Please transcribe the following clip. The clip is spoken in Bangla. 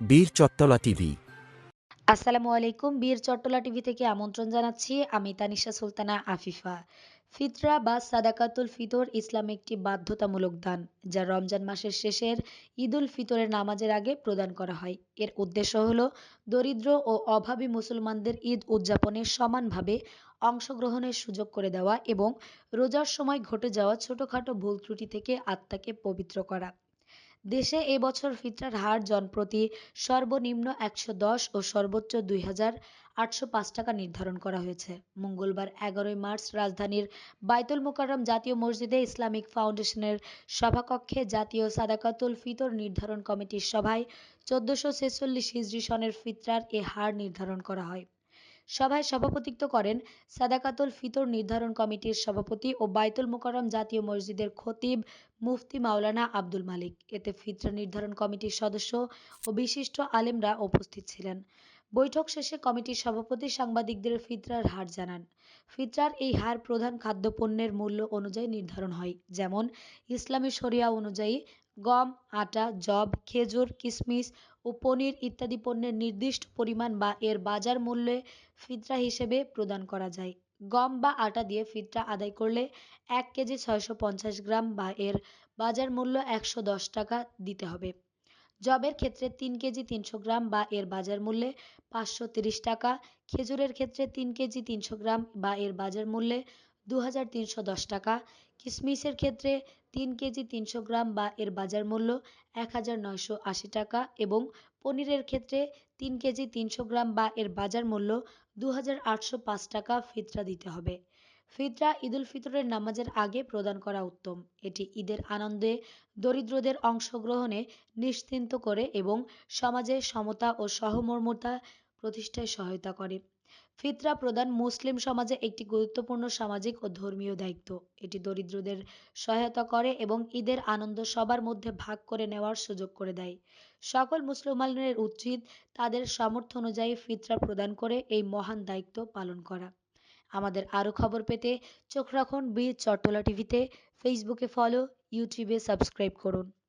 বীর চট্টলা টিভি। আসসালামু আলাইকুম, বীর চট্টলা টিভি থেকে আমন্ত্রণ জানাচ্ছি। আমি তানিশা সুলতানা আফিফা। ফিতরা বা সাদাকাতুল ফিতর ইসলাম একটি বাধ্যতামূলক দান, যা রমজান মাসের শেষের ঈদুল ফিতরের নামাজের আগে প্রদান করা হয়। এর উদ্দেশ্য হল, দরিদ্র ও অভাবী মুসলমানদের ঈদ উদযাপনে সমানভাবে অংশগ্রহণের সুযোগ করে দেওয়া এবং রোজার সময় ঘটে যাওয়া ছোটখাটো ভুল ত্রুটি থেকে আত্মাকে পবিত্র করা। দেশে এ বছর ফিতরার হার জনপ্রতি সর্বনিম্ন একশো দশ ও সর্বোচ্চ দুই হাজার আটশো পাঁচ টাকা নির্ধারণ করা হয়েছে। মঙ্গলবার এগারোই মার্চ রাজধানীর বাইতুল মোকাররম জাতীয় মসজিদে ইসলামিক ফাউন্ডেশনের সভাকক্ষে জাতীয় সাদাকাতুল ফিতর নির্ধারণ কমিটির সভায় চোদ্দশো ছেচল্লিশ হিজরি সনের ফিতরার এ হার নির্ধারণ করা হয়। সভায় সভাপতিত্ব করেন সাদাকাতুল ফিতর নির্ধারণ কমিটির সভাপতি ও বাইতুল মোকাররম জাতীয় মসজিদের খতিব মুফতি মাওলানা আব্দুল মালিক। এতে ফিতরা নির্ধারণ কমিটির সদস্য ও বিশিষ্ট আলেমরা উপস্থিত ছিলেন। বৈঠক শেষে কমিটির সভাপতি সাংবাদিকদের ফিতরার হার জানান। ফিতরার এই হার প্রধান খাদ্যপণ্যের মূল্য অনুযায়ী নির্ধারণ হয়, যেমন ইসলামী শরিয়া অনুযায়ী গম, আটা, যব, খেজুর কিশমিশ ও পনির ইত্যাদি পণ্যের নির্দিষ্ট পরিমাণ বা এর বাজার মূল্যে ফিতরা হিসেবে প্রদান করা যায়। গম বা আটা দিয়ে ফিতরা আদায় করলে এক কেজি ছয়শো পঞ্চাশ গ্রাম বা এর বাজার মূল্য একশো দশ টাকা দিতে হবে। যবের ক্ষেত্রে তিন কেজি তিনশো গ্রাম বা এর বাজার মূল্যে পাঁচশো তিরিশ টাকা, খেজুরের ক্ষেত্রে তিন কেজি তিনশো গ্রাম বা এর বাজার মূল্যে দু হাজার তিনশো দশ টাকা কিশমিশের ক্ষেত্রে তিন কেজি তিনশো গ্রাম বা এর বাজার মূল্য এক হাজার নয়শো আশি টাকা এবং পনিরের ক্ষেত্রে তিন কেজি তিনশো গ্রাম বা এর বাজার মূল্য দু হাজার আটশো পাঁচ টাকা ফিতরা দিতে হবে। ফিতরা ঈদুল ফিতরের নামাজের আগে প্রদান করা উত্তম। এটি ঈদের আনন্দে দরিদ্রদের অংশগ্রহণে নিশ্চিন্ত করে এবং সমাজে সমতা ও সহমর্মতা প্রতিষ্ঠায় সহায়তা করে। ফিতরা প্রদান মুসলিম সমাজে একটি গুরুত্বপূর্ণ সামাজিক ও ধর্মীয় দায়িত্ব। এটি দরিদ্রদের সহায়তা করে এবং ঈদের আনন্দ সবার মধ্যে ভাগ করে নেওয়ার সুযোগ করে দেয়। সকল মুসলমানের উচিত তাদের সামর্থ্য অনুযায়ী ফিতরা প্রদান করে এই মহান দায়িত্ব পালন করা। আমাদের আরও খবর পেতে চোখ রাখুন বীর চট্টলা টিভিতে। ফেসবুকে ফলো, ইউটিউবে সাবস্ক্রাইব করুন।